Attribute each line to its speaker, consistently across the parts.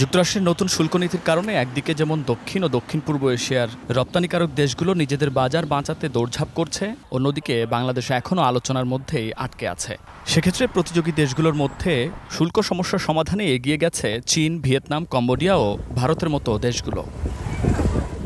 Speaker 1: যুক্তরাষ্ট্রের নতুন শুল্ক নীতির কারণে একদিকে যেমন দক্ষিণ ও দক্ষিণ পূর্ব এশিয়ার রপ্তানিকারক দেশগুলো নিজেদের বাজার বাঁচাতে দৌড়ঝাঁপ করছে, অন্যদিকে বাংলাদেশ এখনও আলোচনার মধ্যেই আটকে আছে। সেক্ষেত্রে প্রতিযোগী দেশগুলোর মধ্যে শুল্ক সমস্যার সমাধানে এগিয়ে গেছে চীন, ভিয়েতনাম, কম্বোডিয়া ও ভারতের মতো দেশগুলো।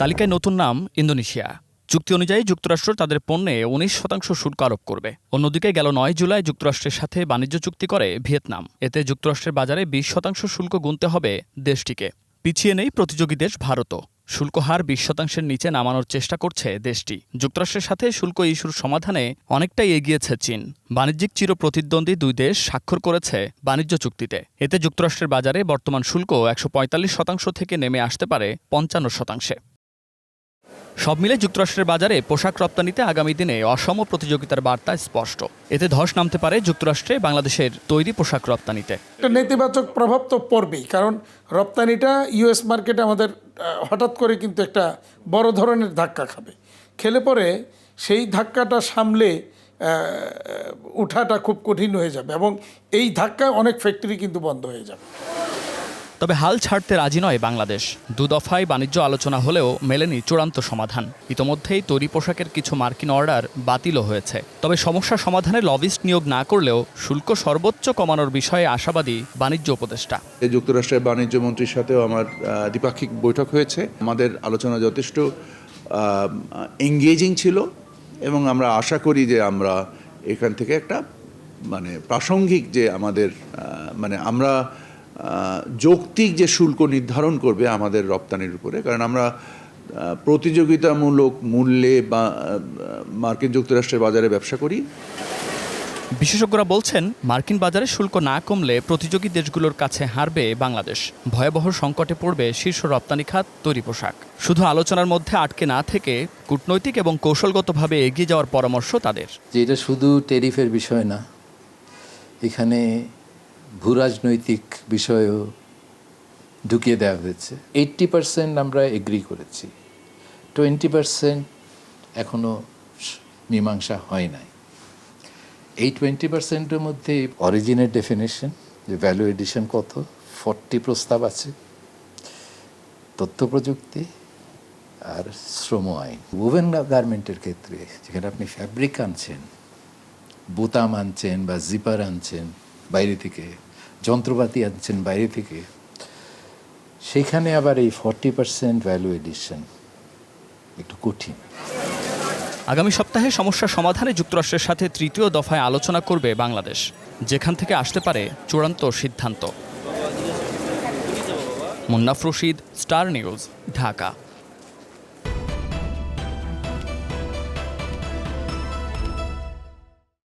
Speaker 1: তালিকায় নতুন নাম ইন্দোনেশিয়া। চুক্তি অনুযায়ী যুক্তরাষ্ট্র তাদের পণ্যে উনিশ শতাংশ শুল্ক আরোপ করবে। অন্যদিকে গেল নয় জুলাই যুক্তরাষ্ট্রের সাথে বাণিজ্য চুক্তি করে ভিয়েতনাম। এতে যুক্তরাষ্ট্রের বাজারে বিশ শতাংশ শুল্ক গুনতে হবে দেশটিকে। পিছিয়ে নেই প্রতিযোগী দেশ ভারতও। শুল্ক হার বিশ শতাংশের নিচে নামানোর চেষ্টা করছে দেশটি। যুক্তরাষ্ট্রের সাথে শুল্ক ইস্যুর সমাধানে অনেকটাই এগিয়েছে চীন। বাণিজ্যিক চির প্রতিদ্বন্দ্বী দুই দেশ স্বাক্ষর করেছে বাণিজ্য চুক্তিতে। এতে যুক্তরাষ্ট্রের বাজারে বর্তমান শুল্ক একশো পঁয়তাল্লিশ শতাংশ থেকে নেমে আসতে পারে পঞ্চান্ন শতাংশে। সব মিলে যুক্তরাষ্ট্রের বাজারে পোশাক রপ্তানিতে আগামী দিনে অসম প্রতিযোগিতার বার্তা স্পষ্ট। এতে ধস নামতে পারে যুক্তরাষ্ট্রে বাংলাদেশের তৈরি পোশাক রপ্তানিতে।
Speaker 2: একটা নেতিবাচক প্রভাব তো পড়বেই, কারণ রপ্তানিটা ইউএস মার্কেটে আমাদের হঠাৎ করে কিন্তু একটা বড় ধরনের ধাক্কা খাবে। খেলে পরে সেই ধাক্কাটা সামলে উঠাটা খুব কঠিন হয়ে যাবে এবং এই ধাক্কায় অনেক ফ্যাক্টরি কিন্তু বন্ধ হয়ে যাবে।
Speaker 1: তবে হাল ছাড়তে রাজি নয় বাংলাদেশ। দু দফায় বাণিজ্য আলোচনা হলেও মেলেনি চূড়ান্ত সমাধান। ইতোমধ্যেই তৈরি পোশাকের কিছু মার্কিন অর্ডার বাতিলও হয়েছে। তবে সমস্যা সমাধানে লবিস্ট নিয়োগ না করলেও শুল্ক সর্বোচ্চ কমানোর বিষয়ে আশাবাদী বাণিজ্য উপদেষ্টা।
Speaker 3: যুক্তরাষ্ট্রের বাণিজ্য মন্ত্রীর সাথেও আমার দ্বিপাক্ষিক বৈঠক হয়েছে। আমাদের আলোচনা যথেষ্ট এঙ্গেজিং ছিল এবং আমরা আশা করি যে আমরা এখান থেকে একটা মানে প্রাসঙ্গিক যে আমাদের মানে আমরা যৌক্তিক যে শুল্ক নির্ধারণ করবে আমাদের রপ্তানির উপরে কারণ আমরা প্রতিযোগিতামূলক মূল্যে বা মার্কিন যুক্তরাষ্ট্রের বাজারে ব্যবসা করি।
Speaker 1: বিশেষজ্ঞরা বলছেন মার্কিন বাজারে শুল্ক না কমলে প্রতিযোগী দেশগুলোর কাছে হারবে বাংলাদেশ। ভয়াবহ সংকটে পড়বে শীর্ষ রপ্তানি খাত তৈরি পোশাক। শুধু আলোচনার মধ্যে আটকে না থেকে কূটনৈতিক এবং কৌশলগতভাবে এগিয়ে যাওয়ার পরামর্শ তাদের।
Speaker 4: যে এটা শুধু টেরিফের বিষয় না এখানে ভূরাজনৈতিক বিষয়ও ঢুকিয়ে দেওয়া হয়েছে। এইট্টি পার্সেন্ট আমরা এগ্রি করেছি। টোয়েন্টি পার্সেন্ট এখনও মীমাংসা হয় নাই। এই টোয়েন্টি পার্সেন্টের মধ্যে অরিজিনের ডেফিনেশন যে ভ্যালু এডিশন কত ফর্টি প্রস্তাব আছে। তথ্য প্রযুক্তি আর শ্রম আইন। ওভেন গার্মেন্টের ক্ষেত্রে যেখানে আপনি ফ্যাব্রিক আনছেন, বোতাম আনছেন বা জিপার আনছেন বাইরে থেকে, যন্ত্রপাতি আনছেন বাইরে থেকে, সেখানে আবার এই ফর্টি পার্সেন্ট ভ্যালু এডিশন একটু কঠিন।
Speaker 1: আগামী সপ্তাহে সমস্যার সমাধানে যুক্তরাষ্ট্রের সাথে তৃতীয় দফায় আলোচনা করবে বাংলাদেশ, যেখান থেকে আসতে পারে চূড়ান্ত সিদ্ধান্ত। Munnaf Rashid, star news, Dhaka.